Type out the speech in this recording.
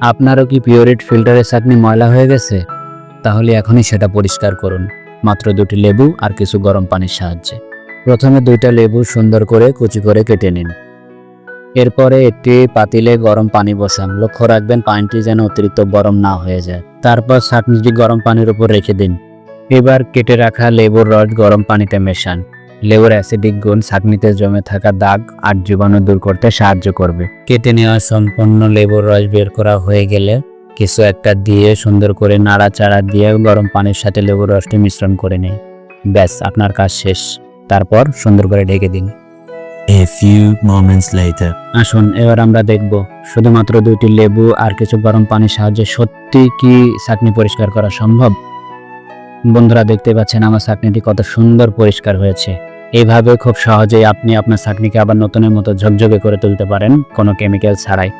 আপনারও কি পিওরিট ফিল্টারের চাটনি ময়লা হয়ে গেছে? তাহলে এখনই সেটা পরিষ্কার করুন। মাত্র দুটি লেবু আর কিছু গরম পানির সাহায্যে। প্রথমে দুইটা লেবু সুন্দর করে কুচি করে কেটে নিন। এরপরে একটি পাতিলে গরম পানি বসান। লক্ষ্য রাখবেন পানিটি যেন অতিরিক্ত গরম না হয়ে যায়। তারপর চাটনিটি গরম পানির উপর রেখে দিন। এবার কেটে রাখা লেবুর রস গরম পানিতে মেশান। লেবুর অ্যাসিডিক গুণ চাটনিতে জমে থাকা দাগ আর জীবাণু দূর করতে সাহায্য করবে। কেটে নেওয়া সম্পূর্ণ লেবুর রস বের করা হয়ে গেলে কিছু একটা দিয়ে সুন্দর করে নাড়াচাড়া দিয়ে গরম পানির সাথে লেবুর রসটি মিশ্রণ করে নিন। ব্যাস আপনার কাজ শেষ। তারপর সুন্দর করে ঢেকে দিন। A few moments later. আসুন এবার আমরা দেখব শুধুমাত্র দুইটি লেবু আর কিছু গরম পানির সাহায্যে সত্যি কি চাটনি পরিষ্কার করা সম্ভব? বন্ধুরা দেখতে পাচ্ছেন আমার চাটনিটি কত সুন্দর পরিষ্কার হয়েছে। এইভাবে খুব সহজেই আপনি আপনার চাটনিকে আবার নতুনের মতো ঝকঝকে করে তুলতে পারেন কোনো কেমিক্যাল ছাড়াই।